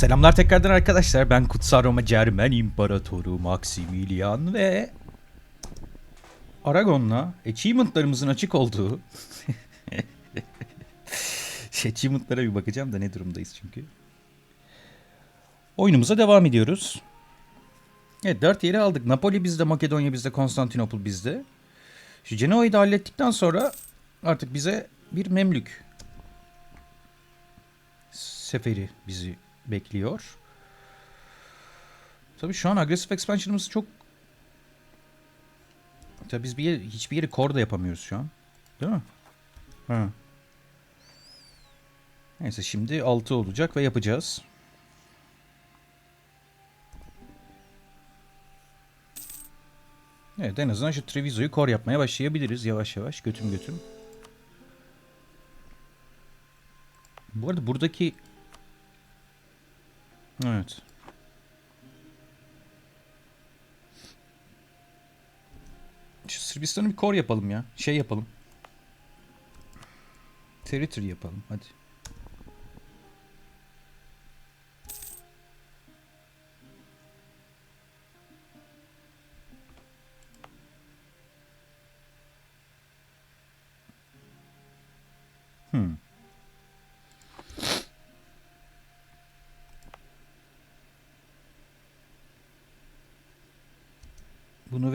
Selamlar tekrardan arkadaşlar. Ben Kutsal Roma Cermen İmparatoru Maximilian ve Aragon'la achievement'larımızın açık olduğu şey, achievement'lara bir bakacağım da ne durumdayız çünkü. Oyunumuza devam ediyoruz. Evet dört yeri aldık. Napoli bizde, Makedonya bizde, Konstantinopol bizde. Şu Genoa'yı da hallettikten sonra artık bize bir Memlük seferi bizi bekliyor. Tabii şu an agresif expansion'ımız çok Tabii biz bir yer, hiçbir yeri core da yapamıyoruz şu an. Değil mi? Ha. Neyse şimdi 6 olacak ve yapacağız. Evet en azından şu Treviso'yu core yapmaya başlayabiliriz yavaş yavaş götüm götüm. Bu arada buradaki Evet. Şu Sırbistan'ı bir core yapalım ya. Şey yapalım. Territory yapalım hadi.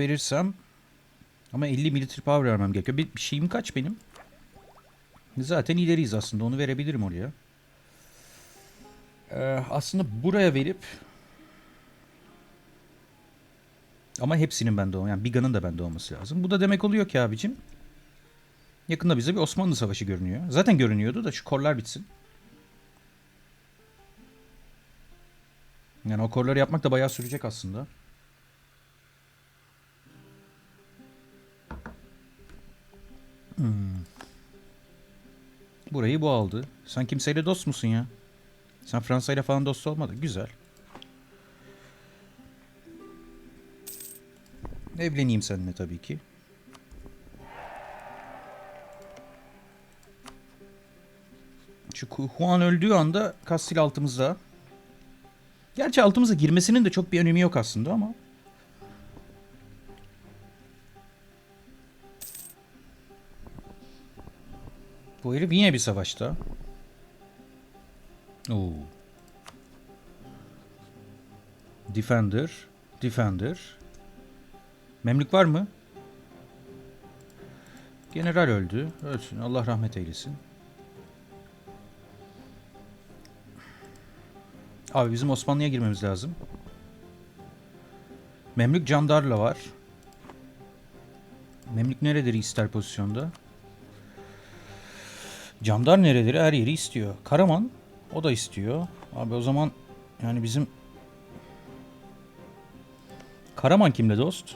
Verirsem ama 50 military power vermem gerekiyor. Bir, bir şeyim kaç benim? Zaten ileriyiz aslında. Onu verebilirim oraya. Ee, aslında buraya verip ama hepsinin bende olması. Yani Biga'nın da bende olması lazım. Bu da demek oluyor ki abicim yakında bize bir Osmanlı Savaşı görünüyor. Zaten görünüyordu da şu korlar bitsin. Yani o korları yapmak da bayağı sürecek aslında. Burayı bu aldı. Sen kimseyle dost musun ya? Sen Fransa ile falan dost olmadın. Güzel. Evleneyim seninle tabii ki. Şu Juan öldüğü anda Kastil altımızda. Gerçi altımıza girmesinin de çok bir önemi yok aslında ama. Bu herif yine bir savaşta. Oo. Defender. Defender. Memlük var mı? General öldü. Ölsün. Allah rahmet eylesin. Abi bizim Osmanlı'ya girmemiz lazım. Memlük Candarla var. Memlük nereleri ister pozisyonda? Camdar nereleri her yeri istiyor. Karaman o da istiyor. Abi o zaman yani bizim Karaman kimle dost?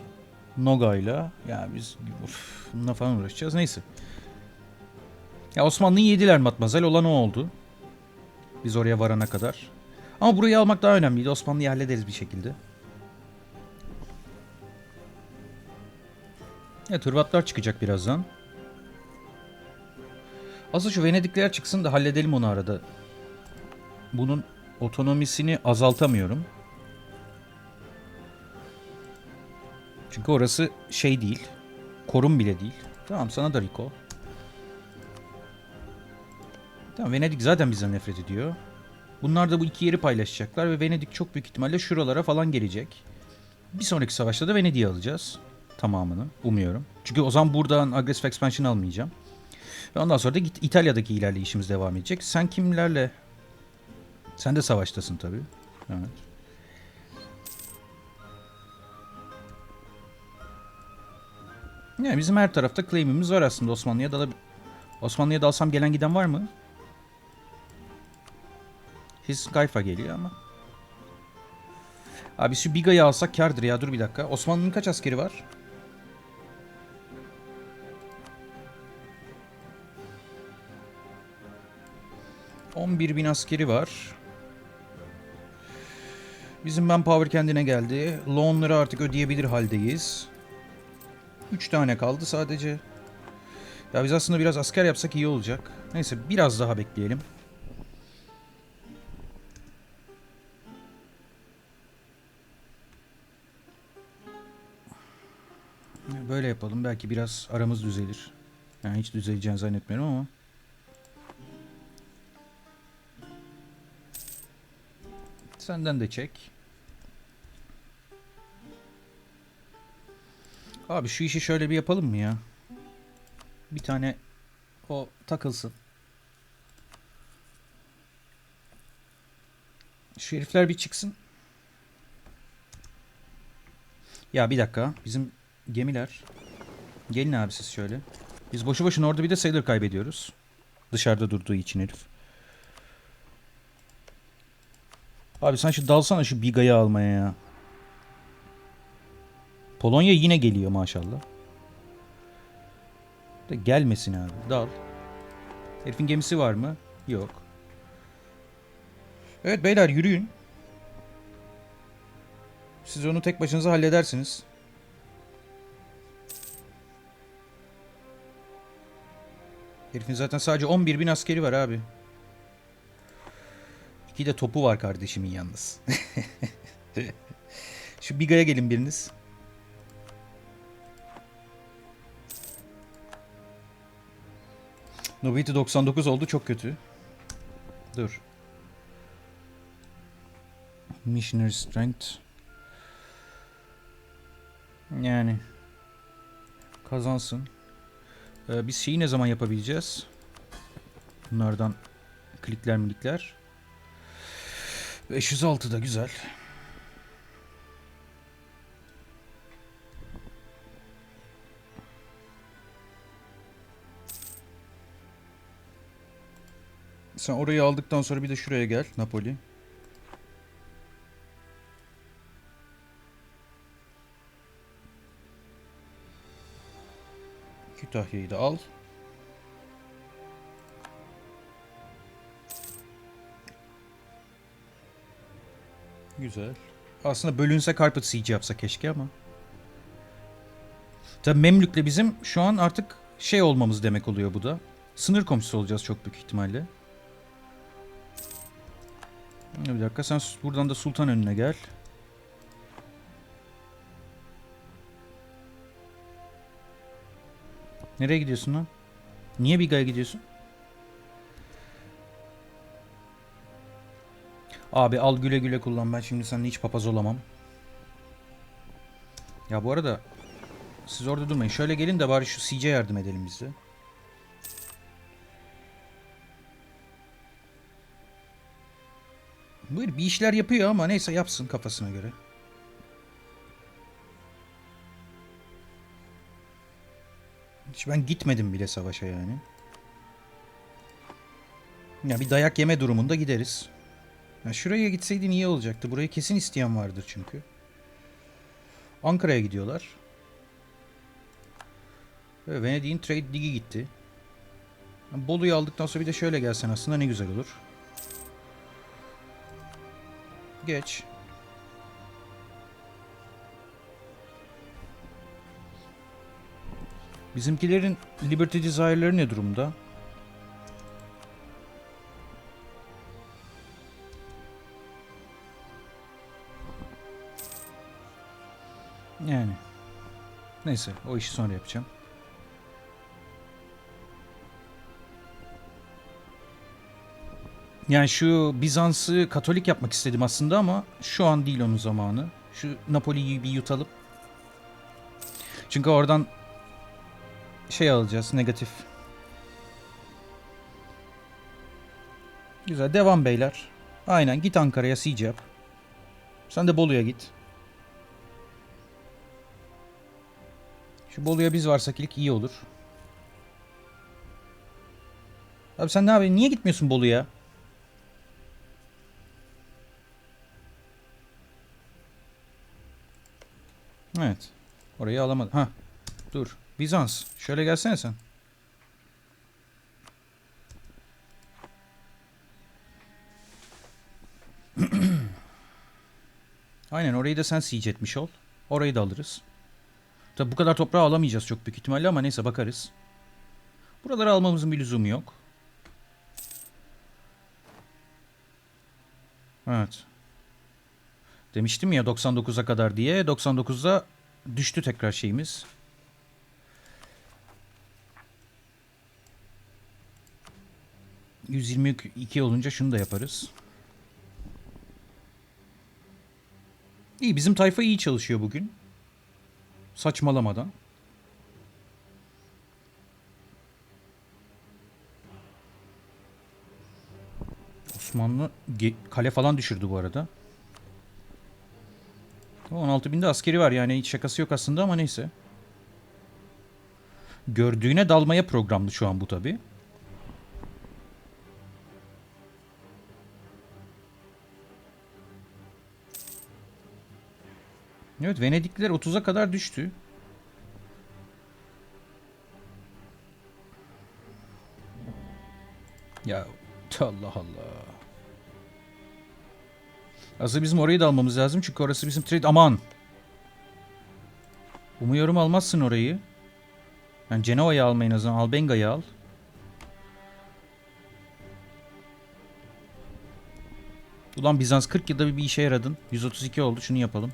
Noga'yla. Ya biz uf, bununla falan uğraşacağız. Neyse. Ya Osmanlı'yı yediler matmazel. Olan o oldu. Biz oraya varana kadar. Ama burayı almak daha önemliydi. Osmanlı'yı hallederiz bir şekilde. Evet Hırvatlar çıkacak birazdan. Asıl şu Venedikliler çıksın da halledelim onu arada. Bunun otonomisini azaltamıyorum. Çünkü orası şey değil. Korum bile değil. Tamam sana da recall. Tamam Venedik zaten bizden nefret ediyor. Bunlar da bu iki yeri paylaşacaklar ve Venedik çok büyük ihtimalle şuralara falan gelecek. Bir sonraki savaşta da Venedik'i alacağız. Tamamını umuyorum. Çünkü o zaman buradan agresif expansion almayacağım. Ve ondan sonra da İtalya'daki ilerleyişimiz devam edecek. Sen kimlerle? Sen de savaştasın tabii. Evet. Yani bizim her tarafta claim'imiz var aslında Osmanlı'ya da Osmanlı'ya dalsam gelen giden var mı? His Gayfa geliyor ama. Abi şu Biga'yı alsak kardır ya dur bir dakika. Osmanlı'nın kaç askeri var? On bir bin askeri var. Bizim manpower kendine geldi. Loanları artık ödeyebilir haldeyiz. 3 tane kaldı sadece. Ya biz aslında biraz asker yapsak iyi olacak. Neyse biraz daha bekleyelim. Böyle yapalım. Belki biraz aramız düzelir. Yani hiç düzeleceğini zannetmiyorum ama. Senden de çek. Abi şu işi şöyle bir yapalım mı ya? Bir tane o takılsın. Şu herifler bir çıksın. Ya bir dakika. Bizim gemiler. Gelin abi siz şöyle. Biz boşu boşuna orada bir de sailor kaybediyoruz. Dışarıda durduğu için herif. Abi sen şu dalsana şu Biga'yı almaya ya. Polonya yine geliyor maşallah. Da gelmesin abi. Dal. Herifin gemisi var mı? Yok. Evet beyler yürüyün. Siz onu tek başınıza halledersiniz. Herifin zaten sadece 11 bin askeri var abi. İki de topu var kardeşimin yalnız. Şu Biga'ya gelin biriniz. Nobiti 99 oldu çok kötü. Dur. Missionary Strength. Yani. Kazansın. Ee, biz şeyi ne zaman yapabileceğiz? Bunlardan klikler milikler. 506 da güzel. Sen orayı aldıktan sonra bir de şuraya gel Napoli. Kütahya'yı da al. Güzel. Aslında bölünse Carpet Siege yapsa keşke ama. Tabi Memlük'le bizim şu an artık şey olmamız demek oluyor bu da. Sınır komşusu olacağız çok büyük ihtimalle. Bir dakika sen buradan da sultan önüne gel. Nereye gidiyorsun lan? Niye Biga'ya gidiyorsun? Abi al güle güle kullan. Ben şimdi seninle hiç papaz olamam. Ya bu arada siz orada durmayın. Şöyle gelin de bari şu Siege'e yardım edelim biz de. Buyur bir işler yapıyor ama neyse yapsın kafasına göre. Hiç ben gitmedim bile savaşa yani. Ya bir dayak yeme durumunda gideriz. Ya şuraya gitseydin iyi olacaktı. Burayı kesin isteyen vardır çünkü. Ankara'ya gidiyorlar. Ve Venedik'in trade ligi gitti. Bolu'yu aldıktan sonra bir de şöyle gelsen aslında ne güzel olur. Geç. Bizimkilerin Liberty Desire'ları ne durumda? Yani. Neyse o işi sonra yapacağım. Yani şu Bizans'ı Katolik yapmak istedim aslında ama şu an değil onun zamanı. Şu Napoli'yi bir yutalım. Çünkü oradan şey alacağız negatif. Güzel devam beyler. Aynen git Ankara'ya siege yap. Sen de Bolu'ya git. Şu Bolu'ya biz varsak ilk iyi olur. Abi sen ne yapıyorsun? Niye gitmiyorsun Bolu'ya? Evet. Orayı alamadım. Ha. Dur. Bizans. Şöyle gelsene sen. Aynen orayı da sen siege etmiş ol. Orayı da alırız. Tabi bu kadar toprağı alamayacağız çok büyük ihtimalle ama neyse bakarız. Buraları almamızın bir lüzumu yok. Evet. Demiştim ya 99'a kadar diye. 99'da düştü tekrar şeyimiz. ...122 olunca şunu da yaparız. İyi bizim tayfa iyi çalışıyor bugün. Saçmalamadan. Osmanlı kale falan düşürdü bu arada. 16 binde askeri var yani hiç şakası yok aslında ama neyse. Gördüğüne dalmaya programlı şu an bu tabi. Evet Venedikliler 30'a kadar düştü. Ya Allah Allah. Aslında bizim orayı da almamız lazım çünkü orası bizim trade... Aman! Umuyorum almazsın orayı. Yani Cenova'yı alma en azından. Albenga'yı al. Ulan Bizans 40 yılda bir, işe yaradın. 132 oldu. Şunu yapalım.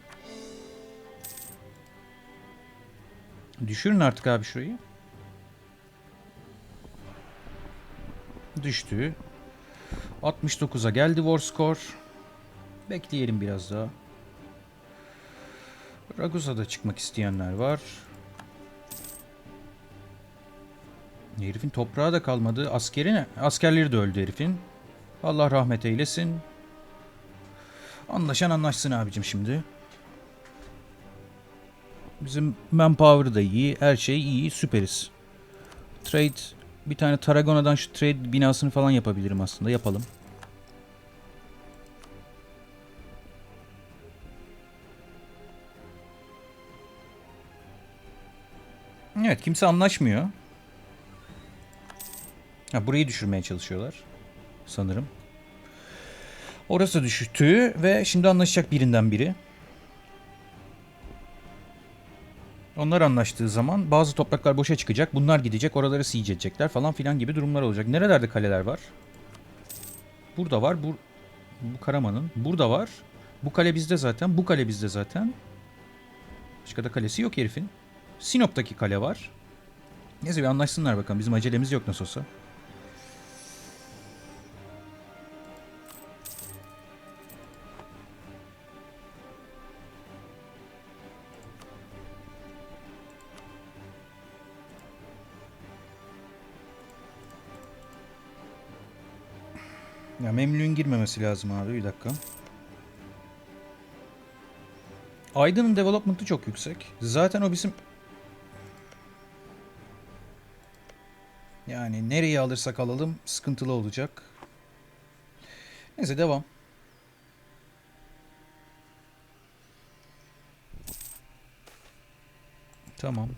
Düşürün artık abi şurayı. Düştü. 69'a geldi war score. Bekleyelim biraz daha. Ragusa'da çıkmak isteyenler var. Herifin toprağı da kalmadı. Askeri ne? Askerleri de öldü herifin. Allah rahmet eylesin. Anlaşan anlaşsın abicim şimdi. Bizim manpower da iyi. Her şey iyi. Süperiz. Trade bir tane Tarragona'dan şu trade binasını falan yapabilirim aslında. Yapalım. Evet kimse anlaşmıyor. Ha, burayı düşürmeye çalışıyorlar. Sanırım. Orası düştü ve şimdi anlaşacak birinden biri. Onlar anlaştığı zaman bazı topraklar boşa çıkacak. Bunlar gidecek. Oraları siege edecekler falan filan gibi durumlar olacak. Nerelerde kaleler var? Burada var. Bu, bu Karaman'ın. Burada var. Bu kale bizde zaten. Bu kale bizde zaten. Başka da kalesi yok herifin. Sinop'taki kale var. Neyse bir anlaşsınlar bakalım. Bizim acelemiz yok nasıl olsa. Girmemesi lazım abi bir dakika. Aydın'ın development'ı çok yüksek. Zaten o bizim Yani nereye alırsak alalım sıkıntılı olacak. Neyse devam. Tamam.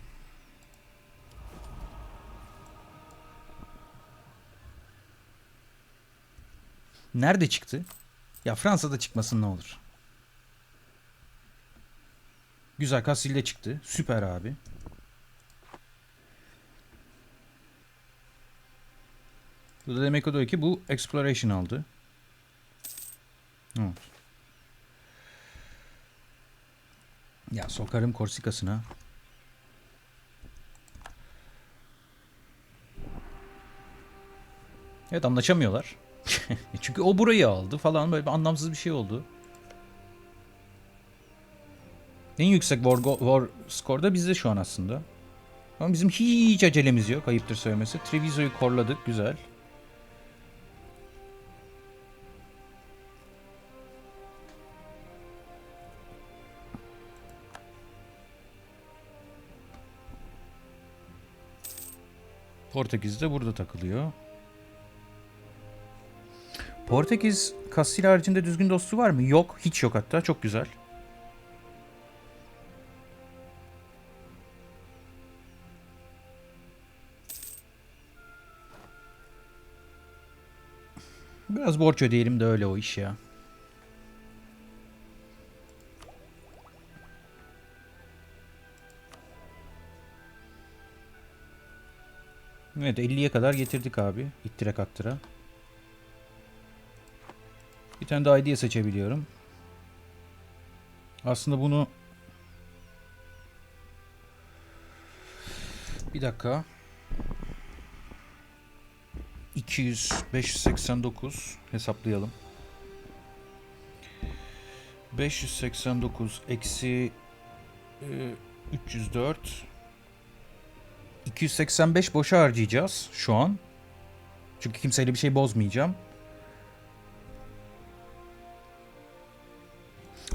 Nerede çıktı? Ya Fransa'da çıkmasın ne olur. Güzel Kastil'de çıktı. Süper abi. Bu da demek oluyor ki bu exploration aldı. Evet. Ya sokarım Korsika'sına. Evet anlaşamıyorlar. Çünkü o burayı aldı falan böyle bir anlamsız bir şey oldu. En yüksek war, war score da bizde şu an aslında. Ama bizim hiç acelemiz yok ayıptır söylemesi. Treviso'yu korladık güzel. Portekiz de burada takılıyor. Portekiz Kastil haricinde düzgün dostu var mı? Yok. Hiç yok hatta. Çok güzel. Biraz borç ödeyelim de öyle o iş ya. Evet 50'ye kadar getirdik abi. İttire kaktıra. Bir tane de idea seçebiliyorum. Aslında bunu bir dakika 200 589 hesaplayalım. 589 eksi e, 304 285 boşa harcayacağız şu an. Çünkü kimseyle bir şey bozmayacağım.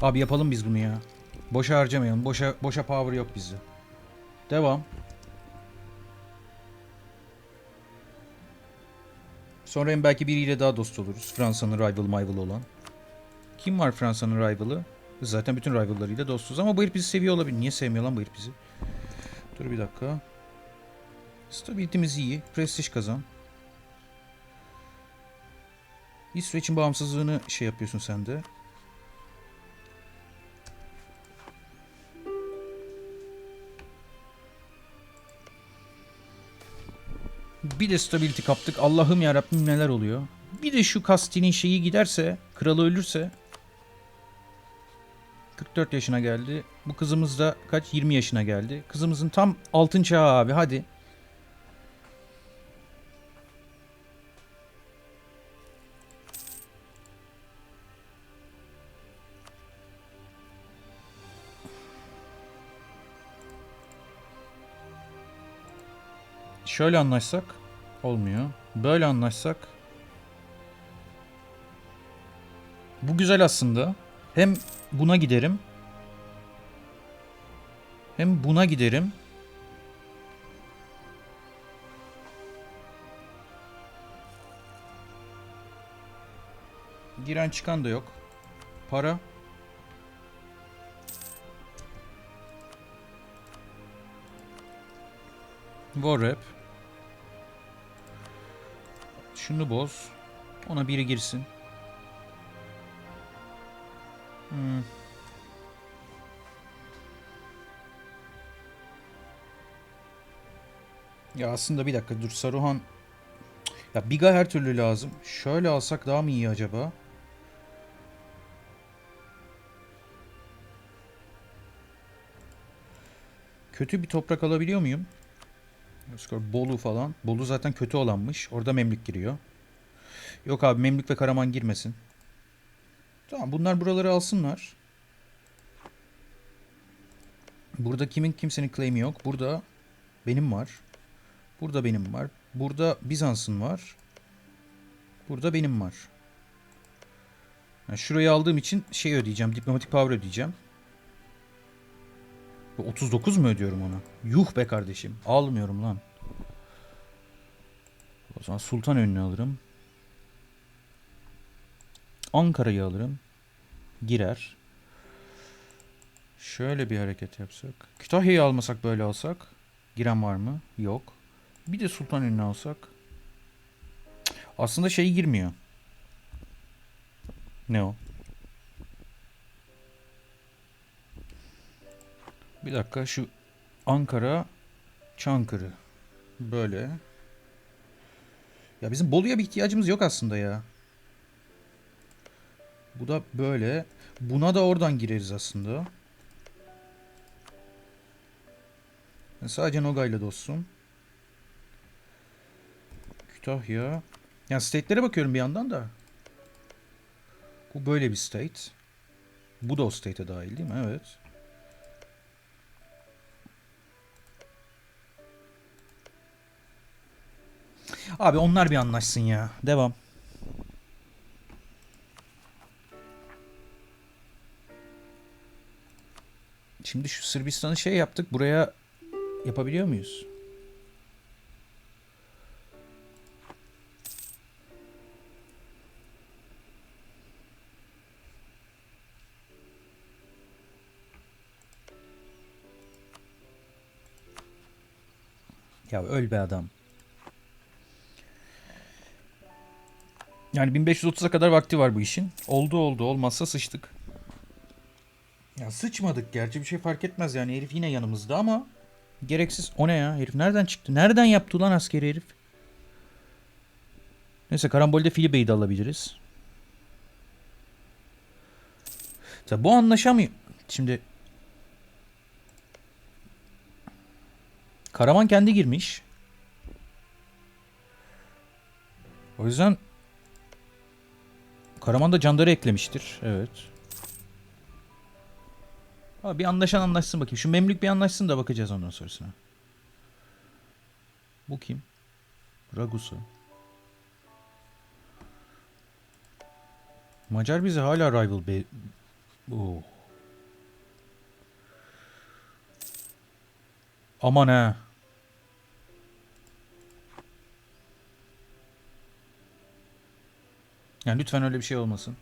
Abi yapalım biz bunu ya. Boşa harcamayalım. Boşa boşa power yok bizde. Devam. Sonra hem belki biriyle daha dost oluruz. Fransa'nın rival rival olan. Kim var Fransa'nın rival'ı? Zaten bütün rival'larıyla dostuz ama bu bizi seviyor olabilir. Niye sevmiyor lan bu bizi? Dur bir dakika. Stabilitemiz iyi. Prestij kazan. İsveç'in bağımsızlığını şey yapıyorsun sen de. Bir de stability kaptık. Allah'ım ya Rabbim neler oluyor. Bir de şu Kasti'nin şeyi giderse, kralı ölürse 44 yaşına geldi. Bu kızımız da kaç? 20 yaşına geldi. Kızımızın tam altın çağı abi hadi. Şöyle anlaşsak olmuyor. Böyle anlaşsak bu güzel aslında. Hem buna giderim. Hem buna giderim. Giren çıkan da yok. Para. Warrap. Şunu boz. Ona biri girsin. Hmm. Ya aslında bir dakika dur Saruhan. Ya Biga her türlü lazım. Şöyle alsak daha mı iyi acaba? Kötü bir toprak alabiliyor muyum? Skor Bolu falan. Bolu zaten kötü olanmış. Orada Memlük giriyor. Yok abi Memlük ve Karaman girmesin. Tamam bunlar buraları alsınlar. Burada kimin kimsenin claim'i yok. Burada benim var. Burada benim var. Burada Bizans'ın var. Burada benim var. Yani şurayı aldığım için şey ödeyeceğim. Diplomatik power ödeyeceğim. Bu 39 mu ödüyorum ona? Yuh be kardeşim. Almıyorum lan. O zaman Sultan önüne alırım. Ankara'yı alırım. Girer. Şöyle bir hareket yapsak. Kütahya'yı almasak böyle alsak. Giren var mı? Yok. Bir de Sultan önüne alsak. Aslında şey girmiyor. Ne o? Bir dakika şu Ankara Çankırı. Böyle. Ya bizim Bolu'ya bir ihtiyacımız yok aslında ya. Bu da böyle. Buna da oradan gireriz aslında. Sadece Nogay'la dostum. Kütahya. Yani state'lere bakıyorum bir yandan da. Bu böyle bir state. Bu da o state'e dahil değil mi? Evet. Abi onlar bir anlaşsın ya. Devam. Şimdi şu Sırbistan'ı şey yaptık. Buraya yapabiliyor muyuz? Ya öl be adam. Yani 1530'a kadar vakti var bu işin. Oldu oldu olmazsa sıçtık. Ya sıçmadık gerçi bir şey fark etmez yani herif yine yanımızda ama Gereksiz. O ne ya? Herif nereden çıktı? Nereden yaptı lan askeri herif? Neyse karambolde Filibe'yi de alabiliriz. Tabi bu anlaşamıyor. Şimdi Karaman kendi girmiş. O yüzden Karaman da Candar'ı eklemiştir. Evet. Abi bir anlaşan anlaşsın bakayım. Şu Memlük bir anlaşsın da bakacağız ondan sonrasına. Bu kim? Ragusa. Macar bize hala rival be... Oh. Aman ha. Yani lütfen öyle bir şey olmasın.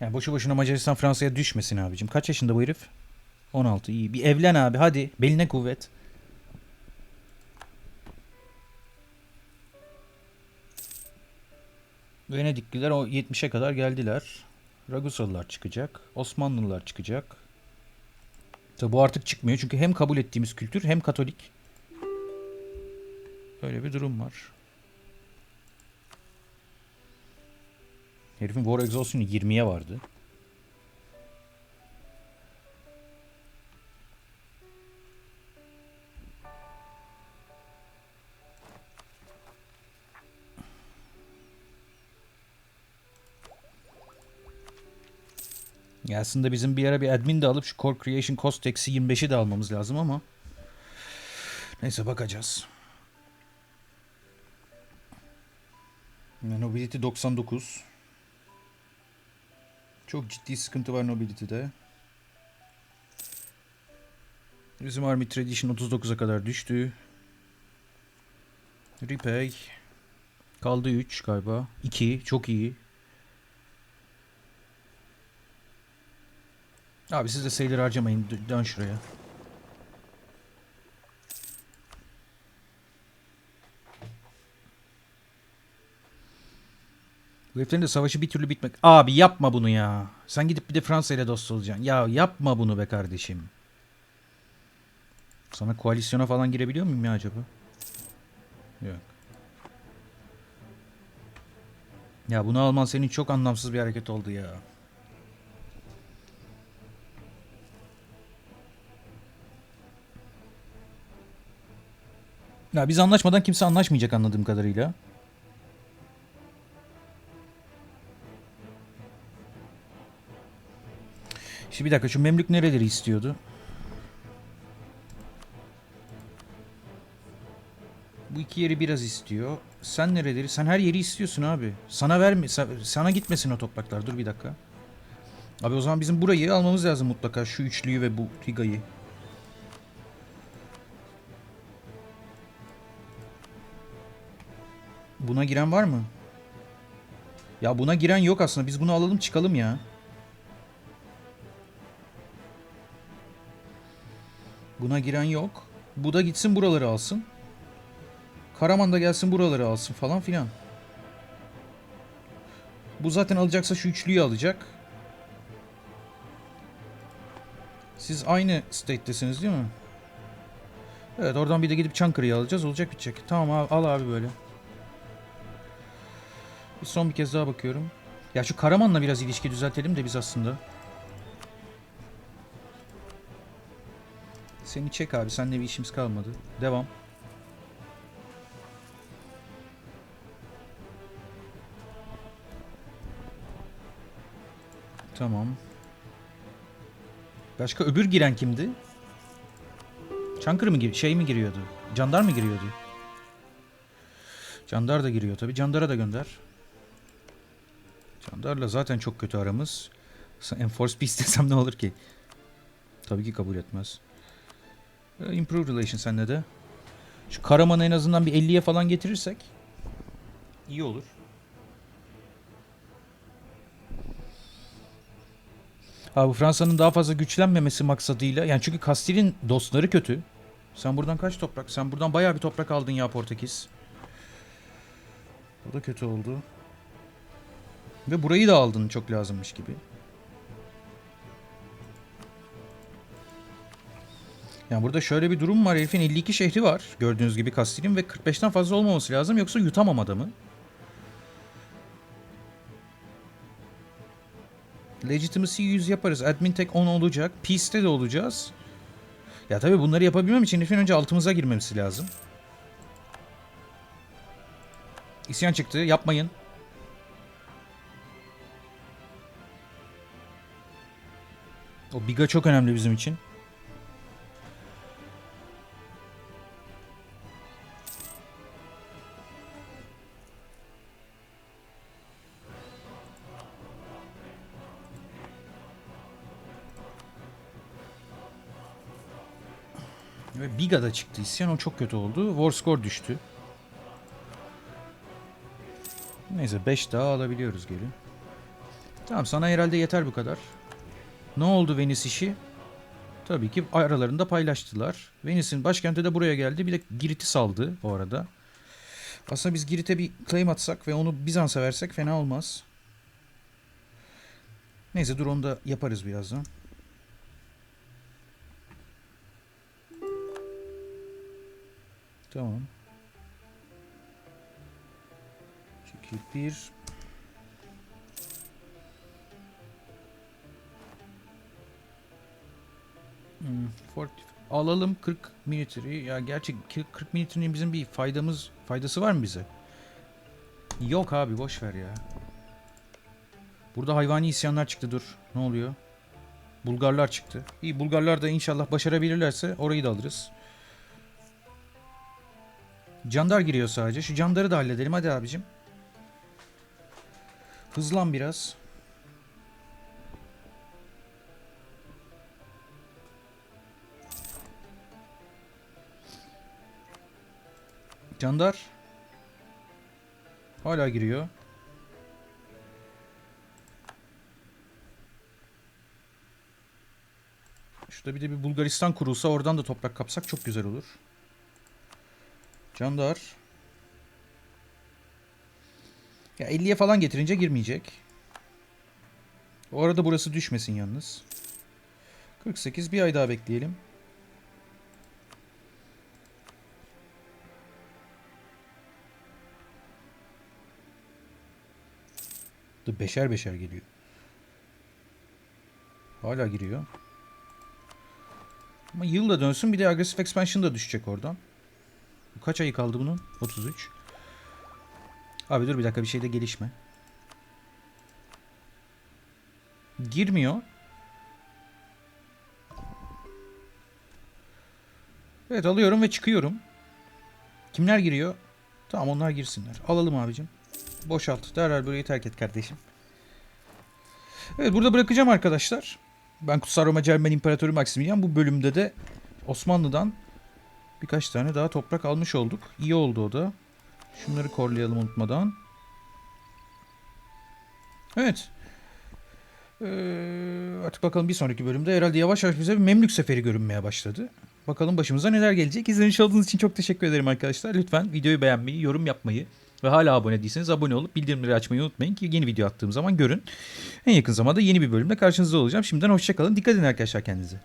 Yani boşu boşuna Macaristan Fransa'ya düşmesin abicim. Kaç yaşında bu herif? 16 iyi. Bir evlen abi hadi. Beline kuvvet. Venedikliler o 70'e kadar geldiler. Ragusalılar çıkacak. Osmanlılar çıkacak. Tabi bu artık çıkmıyor çünkü hem kabul ettiğimiz kültür hem Katolik. Öyle bir durum var. Herifin War Exhaustion'u 20'ye vardı. Ya aslında bizim bir ara bir admin de alıp şu Core Creation Cost Eksi 25'i de almamız lazım ama. Neyse bakacağız. Nobility 99. Çok ciddi sıkıntı var Nobility'de. Bizim Army Tradition 39'a kadar düştü. Repay. Kaldı 3 galiba. 2 çok iyi. Abi siz de sayıları harcamayın. Dö- Dön şuraya. Bu heriflerin de savaşı bir türlü bitmek. Abi yapma bunu ya. Sen gidip bir de Fransa ile dost olacaksın. Ya yapma bunu be kardeşim. Sana koalisyona falan girebiliyor muyum ya acaba? Yok. Ya bunu alman senin çok anlamsız bir hareket oldu ya. Ya biz anlaşmadan kimse anlaşmayacak anladığım kadarıyla. Şimdi bir dakika şu Memlük nereleri istiyordu? Bu iki yeri biraz istiyor. Sen nereleri? Sen her yeri istiyorsun abi. Sana verme, sa- sana gitmesin o topraklar. Dur bir dakika. Abi o zaman bizim burayı almamız lazım mutlaka. Şu üçlüyü ve bu Tiga'yı. Buna giren var mı? Ya buna giren yok aslında. Biz bunu alalım çıkalım ya. Buna giren yok. Bu da gitsin buraları alsın. Karaman da gelsin buraları alsın falan filan. Bu zaten alacaksa şu üçlüyü alacak. Siz aynı state'tesiniz değil mi? Evet oradan bir de gidip Çankırı'yı alacağız. Olacak bitecek. Tamam abi, al abi böyle. Son bir kez daha bakıyorum. Ya şu Karaman'la biraz ilişki düzeltelim de biz aslında. Seni çek abi. Seninle bir işimiz kalmadı. Devam. Tamam. Başka öbür giren kimdi? Çankırı mı gir şey mi giriyordu? Candar mı giriyordu? Candar da giriyor tabi. Candar'a da gönder. Candar'la zaten çok kötü aramız. Enforce Peace desem ne olur ki? Tabii ki kabul etmez. Ee, Improve Relations senle de. Şu Karaman'ı en azından bir 50'ye falan getirirsek iyi olur. Ha bu Fransa'nın daha fazla güçlenmemesi maksadıyla yani çünkü Kastil'in dostları kötü. Sen buradan kaç toprak? Sen buradan bayağı bir toprak aldın ya Portekiz. Bu da kötü oldu. Ve burayı da aldın çok lazımmış gibi. Yani burada şöyle bir durum var. Herifin 52 şehri var. Gördüğünüz gibi Kastil'in ve 45'ten fazla olmaması lazım. Yoksa yutamam adamı. Legitimacy 100 yaparız. Admin tek 10 olacak. Peace'te de olacağız. Ya tabii bunları yapabilmem için herifin önce altımıza girmemesi lazım. İsyan çıktı. Yapmayın. O Biga çok önemli bizim için. Ve Biga da çıktı isyan. O çok kötü oldu. War score düştü. Neyse 5 daha alabiliyoruz geri. Tamam sana herhalde yeter bu kadar. Ne oldu Venice işi? Tabii ki aralarında paylaştılar. Venice'in başkenti de buraya geldi. Bir de Girit'i saldı bu arada. Aslında biz Girit'e bir claim atsak ve onu Bizans'a versek fena olmaz. Neyse dur onu da yaparız birazdan. Tamam. Çekil bir. Hmm, fort- alalım 40 military. Ya gerçi 40 military'nin bizim bir faydamız faydası var mı bize? Yok abi boş ver ya. Burada hayvani isyanlar çıktı dur. Ne oluyor? Bulgarlar çıktı. İyi Bulgarlar da inşallah başarabilirlerse orayı da alırız. Candar giriyor sadece. Şu candarı da halledelim hadi abicim. Hızlan biraz. Candar. Hala giriyor. Şurada bir de bir Bulgaristan kurulsa oradan da toprak kapsak çok güzel olur. Candar. Ya 50'ye falan getirince girmeyecek. O arada burası düşmesin yalnız. 48 bir ay daha bekleyelim. Dur beşer beşer geliyor. Hala giriyor. Ama yıl da dönsün bir de agresif expansion da düşecek oradan. Kaç ayı kaldı bunun? 33. Abi dur bir dakika bir şeyde gelişme. Girmiyor. Evet alıyorum ve çıkıyorum. Kimler giriyor? Tamam onlar girsinler. Alalım abicim. Boşalt. Derhal burayı terk et kardeşim. Evet burada bırakacağım arkadaşlar. Ben Kutsal Roma Cermen İmparatoru Maximilian. Bu bölümde de Osmanlı'dan birkaç tane daha toprak almış olduk. İyi oldu o da. Şunları korlayalım unutmadan. Evet. Ee, artık bakalım bir sonraki bölümde herhalde yavaş yavaş bize bir Memlük seferi görünmeye başladı. Bakalım başımıza neler gelecek. İzlemiş olduğunuz için çok teşekkür ederim arkadaşlar. Lütfen videoyu beğenmeyi, yorum yapmayı ve hala abone değilseniz abone olup bildirimleri açmayı unutmayın ki yeni video attığım zaman görün. En yakın zamanda yeni bir bölümde karşınızda olacağım. Şimdiden hoşçakalın. Dikkat edin arkadaşlar kendinize.